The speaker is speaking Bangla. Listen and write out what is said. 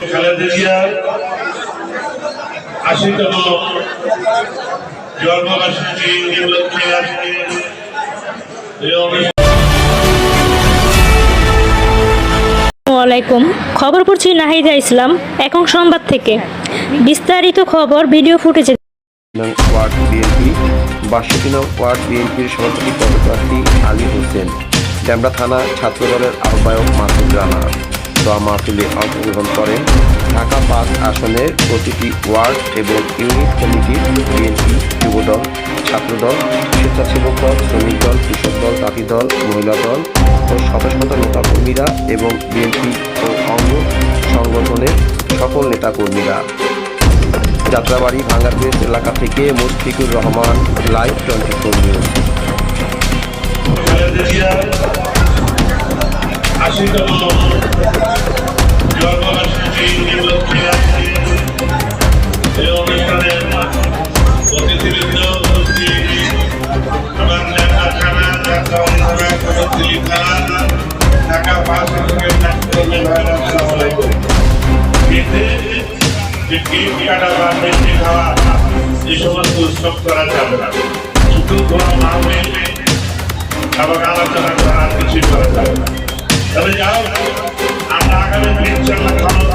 খালেদা জিয়ার আশিতম জন্মবার্ষিকী উপলক্ষে আজকে আসসালামাইকুম খবর পড়ছি নাহিদা ইসলাম এখন সংবাদ থেকে। বিস্তারিত খবর ভিডিও ফুটেজে নং ওয়ার্ড বিএনপি বাষট্টি নং ওয়ার্ড বিএনপির সভাপতি পদপ্রার্থী আলী হোসেন। ড্যামরা থানা ছাত্রদলের আহ্বায়ক মাসুদ রানা। দোয়া মাহফিলে অংশগ্রহণ করেন। ঢাকা পাঁচ আসনের প্রতিটি ওয়ার্ড এবং ইউনিট কমিটির বিএনপি যুবদল, ছাত্রদল, স্বেচ্ছাসেবক দল, শ্রমিক দল, কৃষক দল তাঁতি দল, মহিলা দল ও শত নেতাকর্মীরা এবং বিএনপি ও অঙ্গ সংগঠনের সকল নেতাকর্মীরা। যাত্রাবাড়ি, ভাঙ্গারবেশ এলাকা থেকে Mushfiqur Rahman live twenty four news আশিতম জন্মবার্ষিকী উপলক্ষে এই অনুষ্ঠানের অতিথিবৃন্দ উপস্থিত আমার নেতা থানা যাত্রাবাড়ি থানা কদমতলী থানা ঢাকা পাঁচ আসনের ছাত্রদের ভাইরা আসসালামু আলাইকুম এতে যে কেক আবার আলোচনা করা কিছুই করা যাবে না যাও আমরা আগামী দিন